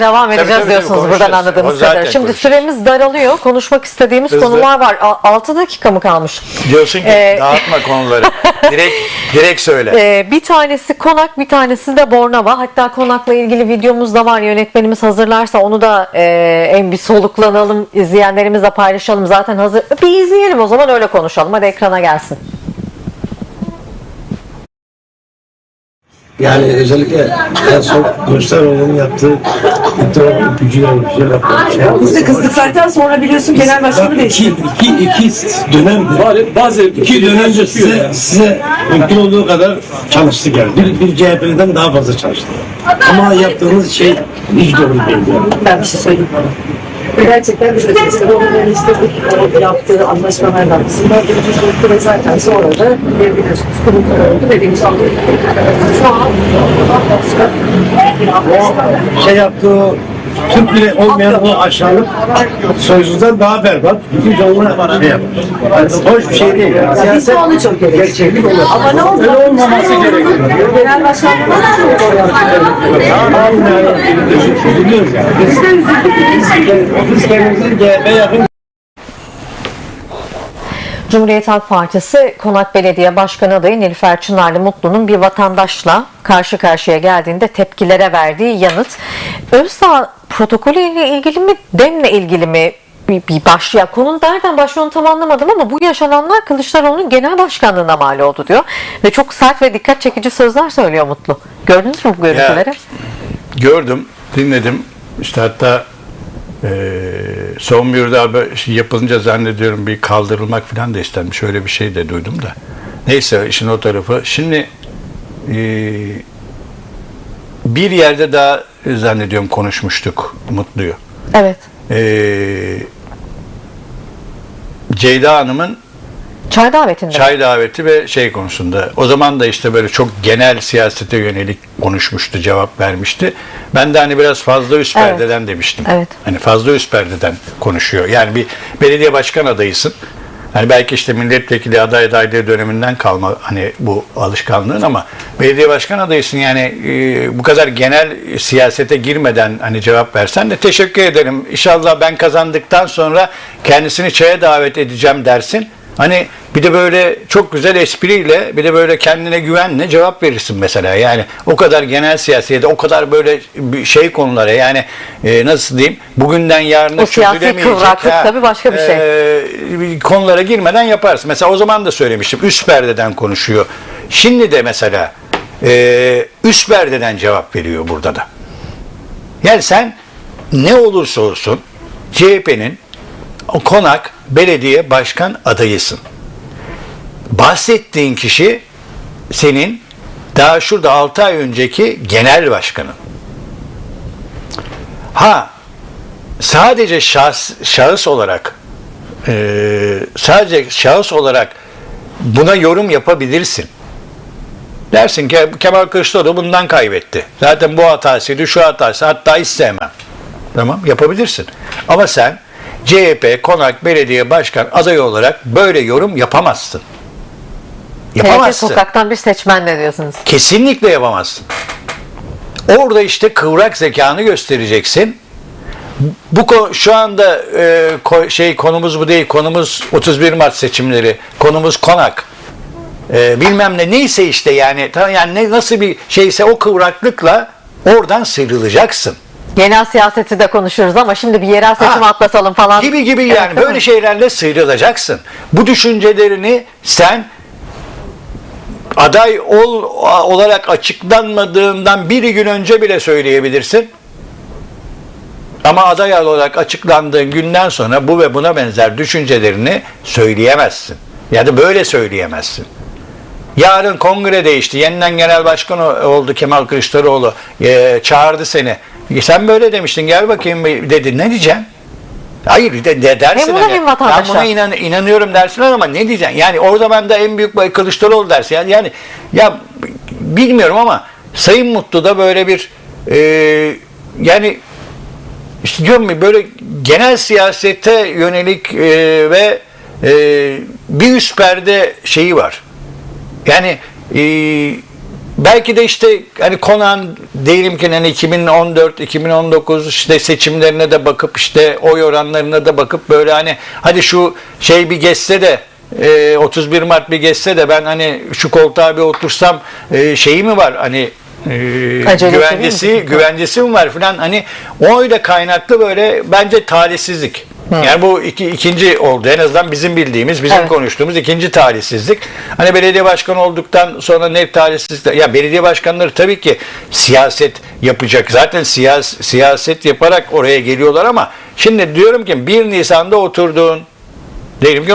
Devam edeceğiz tabii, diyorsunuz tabii, buradan konuşacağız. anladığımız O zaten kadarıyla. Şimdi konuşacağız. süremiz daralıyor. Konuşmak istediğimiz Hızlı. konular var. 6 dakika mı kalmış? Diyorsun ki Ee, dağıtma konuları. direkt direkt söyle. Ee, bir tanesi konak, bir tanesi de Bornova. Hatta konakla ilgili videomuz da var. Yönetmenimiz hazırlarsa onu da e, en bir soluklanalım, izleyenlerimizle paylaşalım. Zaten hazır. Bir izleyelim o zaman öyle konuşalım. Hadi ekrana gelsin. Yani özellikle en son Kılıçdaroğlu'nun yaptığı iddia ipucuyla bir şey yaptı. Biz de kızdık zaten sonra biliyorsun genel başkanı iki, değişti. iki, iki dönemdir. Bari bazı İki dönemdir size, size mümkün olduğu kadar çalıştı geldi. Bir, bir CHP'den daha fazla çalıştı. Ama yaptığınız şey hiç doğru değil. Yani. Ben bir şey söyleyeyim. Ve Gerçekten biz de Kılıçdaroğlu'nun eleştirdik. O yaptığı anlaşmalardan kısımda birinci soğuktu ve zaten sonra da biliyorsunuz kurumlar oldu ve deniz aldı. Şu an başka bir şey yaptığı Türk bile olmayan o aşağılık sözlüden daha berbat. Bütün canlı şey yapar. Yani hoş bir şey değil. Yani. Ya biz de onu çok gerekiyor. Gerçeklik olur. Ama ne oldu? Öyle olmaması gerekiyor. Genel başkanlığına da. Üzülüyoruz yani. Biz de üzüldük. Biz kendimizin CHP yakın Cumhuriyet Halk Partisi Konak Belediye Başkanı adayı Nilüfer Çınarlı Mutlu'nun bir vatandaşla karşı karşıya geldiğinde tepkilere verdiği yanıt Özdağ protokolü ile ilgili mi demle ilgili mi bir, bir başlıyor. Konunun nereden başlıyor tam anlamadım ama bu yaşananlar Kılıçdaroğlu'nun genel başkanlığına mal oldu diyor. Ve çok sert ve dikkat çekici sözler söylüyor Mutlu. Gördünüz mü bu görüntüleri? Gördüm, dinledim. İşte hatta eee son bir darbe şey yapılınca zannediyorum bir kaldırılmak falan da istenmiş. Öyle bir şey de duydum da. Neyse işin o tarafı. Şimdi eee, bir yerde daha zannediyorum konuşmuştuk Mutlu'yu. Evet. Eee Ceyda Hanım'ın Çay davetinde. çay daveti ve şey konusunda. O zaman da işte böyle çok genel siyasete yönelik konuşmuştu, cevap vermişti. Ben de hani biraz fazla üst Evet. perdeden demiştim. Evet. Hani fazla üst perdeden konuşuyor. Yani bir belediye başkan adayısın. Hani belki işte milletvekili aday adaylığı döneminden kalma hani bu alışkanlığın ama belediye başkan adayısın yani e, bu kadar genel siyasete girmeden hani cevap versen de teşekkür ederim. İnşallah ben kazandıktan sonra kendisini çaya davet edeceğim dersin. Hani bir de böyle çok güzel espriyle bir de böyle kendine güvenle cevap verirsin mesela. Yani o kadar genel siyasete o kadar böyle bir şey konulara yani e, nasıl diyeyim bugünden yarına O siyasi kıvraklık ha, tabii başka bir şey. e, konulara girmeden yaparsın. Mesela o zaman da söylemiştim üst perdeden konuşuyor. Şimdi de mesela e, üst perdeden cevap veriyor burada da. Yani sen ne olursa olsun CHP'nin o konak belediye başkan adayısın. Bahsettiğin kişi senin daha şurada 6 ay önceki genel başkanın. Ha sadece şahs, şahıs olarak e, sadece şahıs olarak buna yorum yapabilirsin. Dersin ki Kemal Kılıçdaroğlu bundan kaybetti. Zaten bu hatasıydı, şu hatası, hatta hiç sevmem. Tamam yapabilirsin. Ama sen CHP Konak Belediye Başkan adayı olarak böyle yorum yapamazsın. TRT Yapamazsın. sokaktan bir seçmenle diyorsunuz. Kesinlikle yapamazsın. Orada işte kıvrak zekanı göstereceksin. Bu şu anda e, ko- şey konumuz bu değil. Konumuz 31 Mart seçimleri. Konumuz konak. E, bilmem ne neyse işte yani yani ne nasıl bir şeyse o kıvraklıkla oradan sıyrılacaksın. Genel siyaseti de konuşuruz ama şimdi bir yerel seçim Ha. atlatalım falan. Gibi gibi Evet, yani değil böyle şeylerle sıyrılacaksın. Bu düşüncelerini sen aday ol olarak açıklanmadığından bir gün önce bile söyleyebilirsin. Ama aday olarak açıklandığın günden sonra bu ve buna benzer düşüncelerini söyleyemezsin. Ya da böyle söyleyemezsin. Yarın kongre değişti. Yeniden genel başkan o- oldu Kemal Kılıçdaroğlu. Ee, çağırdı seni. E, sen böyle demiştin gel bakayım dedi. Ne diyeceksin? Hayır de, de dersin. Hem hani. hem. Ben buna inan, inanıyorum dersin ama ne diyeceksin? Yani orada ben de en büyük bay Kılıçdaroğlu dersin. Yani, yani ya bilmiyorum ama Sayın Mutlu da böyle bir e, yani işte diyorum ya böyle genel siyasete yönelik e, ve e, bir üst perde şeyi var. Yani e, belki de işte hani konan diyelim ki hani 2014 2019 işte seçimlerine de bakıp işte oy oranlarına da bakıp böyle hani hadi şu şey bir geçse de e, 31 Mart bir geçse de ben hani şu koltuğa bir otursam e, şeyi mi var? Hani e, güvencesi güvencesi mi var falan hani o öyle kaynaklı böyle bence talihsizlik. Yani bu iki, ikinci oldu. En azından bizim bildiğimiz, bizim Evet. konuştuğumuz ikinci talihsizlik. Hani belediye başkanı olduktan sonra ne talihsizlik? Ya belediye başkanları tabii ki siyaset yapacak. Zaten siyas, siyaset yaparak oraya geliyorlar ama şimdi diyorum ki 1 Nisan'da oturduğun diyelim ki